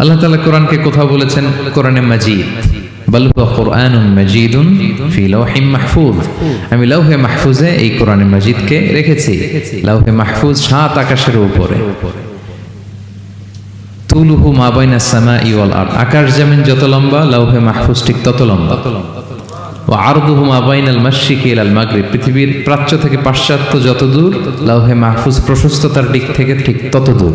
আল্লাহ তালা কোরআনকে কোথাও বলেছেন? কোরআনে মাজিদ। আমি লাউহে মাহফুজে এই কোরআনে মাজিদকে রেখেছি। লাউহে মাহফুজ সাত আকাশের উপরে। তুলুহু মা বাইনা সামা ইওয়াল আর আকাশ যত লম্বা লাউহে মাহফুজ ঠিক তত লম্বা। পৃথিবীর প্রাচ্য থেকে পাশ্চাত্য যত দূর লাউহে মাহফুজ প্রশস্ততার দিক থেকে ঠিক তত দূর।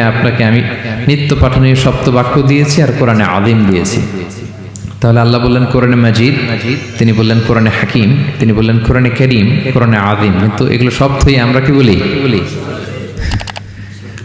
আপনাকে আমি নিত্য পাঠনীয় সপ্ত বাক্য দিয়েছি আর কোরআনে আযীম দিয়েছি। তাহলে আল্লাহ বললেন, কোরআনে মাজিদ। তিনি বললেন, কোরআনে হাকিম। তিনি বললেন, কোরআনে করিম। কোরআনে আদিম কিন্তু এগুলো সব থই আমরা কি বলি বলি?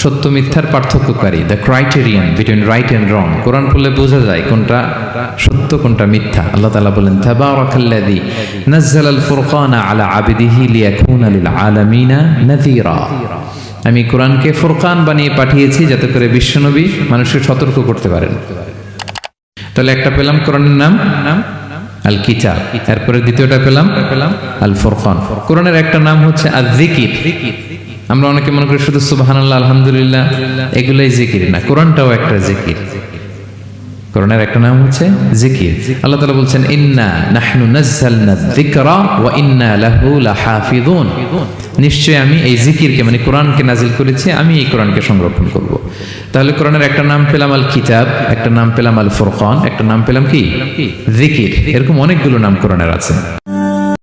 সত্য মিথ্যার পার্থক্যকারী the criterion between right and wrong Quran পড়লে বোঝা যায় কোনটা সত্য, কোনটা মিথ্যা। আল্লাহ তালা বলেন, তাবারাকাল্লাযী নাযালাল ফুরকানা আলা আবিদিহি লিয়াকুনা লিল আলামিনা নাযীরা। আমি কোরআনকে ফুরকান বানিয়ে পাঠিয়েছি যাতে করে বিশ্বনবী মানুষকে সতর্ক করতে পারেন। তাহলে একটা পেলাম কোরআনের নাম নাম আল কিতাব তারপরে দ্বিতীয়টা পেলাম পেলাম আল ফুরকান কোরআনের একটা নাম হচ্ছে আল জিকির আমরা অনেকে মনে করি শুধু সুবহানাল্লাহ, আলহামদুলিল্লাহ, এগুলাই জিকির না, কোরআনটাও একটা জিকির। কোরআনের একটা নাম হচ্ছে জিকির। আল্লাহ তাআলা বলছেন, ইন্না নাহনু নাযালনা যিকরা ওয়া ইন্না লাহু লাহাফিযুন। নিশ্চয়ই আমি এই জিকিরকে মানে কোরআনকে নাজিল করেছি, আমি এই কোরআনকে সংরক্ষণ করব। তাহলে কোরআনের একটা নাম পেলাম আল কিতাব একটা নাম পেলাম আল ফুরকান একটা নাম পেলাম কি? জিকির। এরকম অনেকগুলো নাম কোরআনের আছে।